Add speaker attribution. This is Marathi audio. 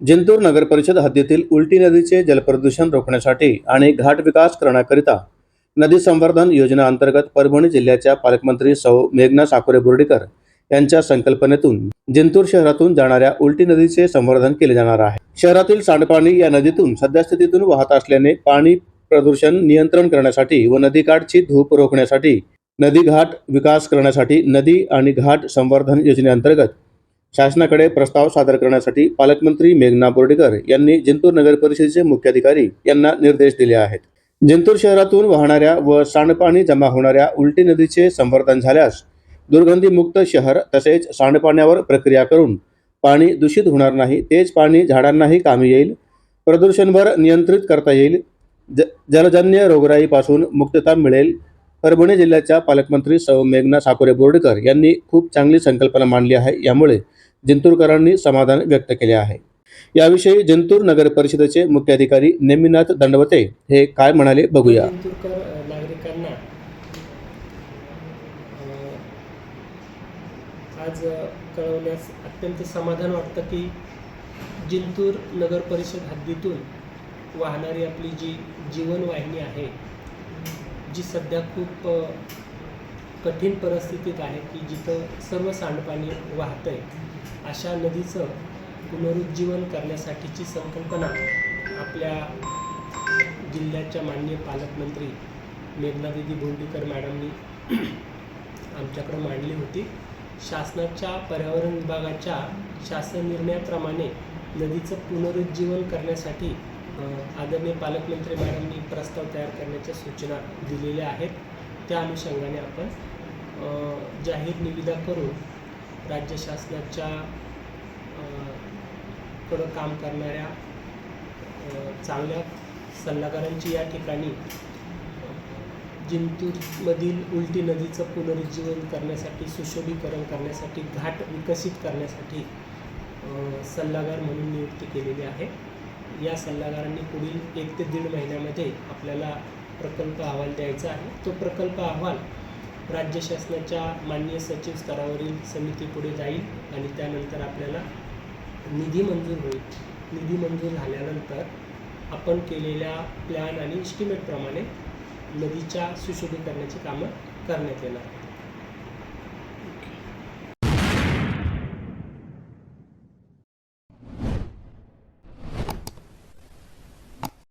Speaker 1: जिंतूर नगर परिषद हद्दीतील उलटी नदीचे जलप्रदूषण रोखण्यासाठी आणि घाट विकास करण्याकरिता नदी संवर्धन योजना अंतर्गत परभणी जिल्ह्याच्या पालकमंत्री सौ मेघना साकोरे बोर्डीकर यांच्या संकल्पनेतून जिंतूर शहरातून जाणाऱ्या उलटी नदीचे संवर्धन केले जाणार आहे. शहरातील सांडपाणी या नदीतून सद्यस्थितीतून वाहत असल्याने पाणी प्रदूषण नियंत्रण करण्यासाठी व नदीकाठची धूप रोखण्यासाठी नदी घाट विकास करण्यासाठी नदी आणि घाट संवर्धन योजनेअंतर्गत शासनाकडे प्रस्ताव सादर करण्यासाठी पालकमंत्री मेघना बोर्डीकर यांनी जिंतूर नगर परिषदेचे मुख्याधिकारी यांना निर्देश दिले आहेत. जिंतूर शहरातून वाहणाऱ्या व सांडपाणी जमा होणाऱ्या उलटी नदीचे संवर्धन झाल्यास दुर्गंधीमुक्त शहर तसेच सांडपाण्यावर प्रक्रिया करून पाणी दूषित होणार नाही तेच पाणी झाडांनाही कामी येईल प्रदूषणभर नियंत्रित करता येईल ज जलजन्य रोगराईपासून मुक्तता मिळेल परभणी जिल्ह्याच्या पालकमंत्री सौ मेघना साकोरे बोर्डीकर यांनी खूप चांगली संकल्पना मांडली आहे यामुळे जिंतूरकरांनी समाधान व्यक्त केले आहे. याविषयी जिंतूर नगर परिषदेचे मुख्याधिकारी नेमिनाथ दंडवते हे काय म्हणाले बघूया.
Speaker 2: नागरिकांना आज कळवण्यास अत्यंत समाधान वाटतं की जिंतूर नगर परिषद हद्दीतून वाहणारी आपली जी जीवनवाहिनी आहे जी सध्या खूप कठीण परिस्थितीत आहे की जिथं सर्व सांडपाणी वाहतं आहे अशा नदीचं पुनरुज्जीवन करण्यासाठीची संकल्पना आपल्या जिल्ह्याच्या माननीय पालकमंत्री मेघनादिदी बोंडीकर मॅडमनी आमच्याकडे मांडली होती. शासनाच्या पर्यावरण विभागाच्या शासन निर्णयाप्रमाणे नदीचं पुनरुज्जीवन करण्यासाठी आदरणीय पालकमंत्री मॅडमनी प्रस्ताव तयार करण्याच्या सूचना दिलेल्या आहेत. त्या अनुषंगाने आपण जाहीर निविदा करून राज्य शासनाच्या कडं काम करणाऱ्या चांगल्या सल्लागारांची या ठिकाणी जिंतूरमधील उलटी नदीचं पुनरुज्जीवन करण्यासाठी सुशोभीकरण करण्यासाठी घाट विकसित करण्यासाठी सल्लागार म्हणून नियुक्ती केलेली आहे. या सल्लागारांनी पुढील एक ते दीड महिन्यामध्ये आपल्याला प्रकल्प अहवाल द्यायचा आहे. तो प्रकल्प अहवाल राज्य शासनाच्या माननीय सचिव स्तरावरील समितीपुढे जाईल आणि त्यानंतर आपल्याला निधी मंजूर होईल. निधी मंजूर झाल्यानंतर आपण केलेल्या प्लॅन आणि इस्टिमेटप्रमाणे नदीच्या सुशोभीकरणाची कामं करण्यात येणार.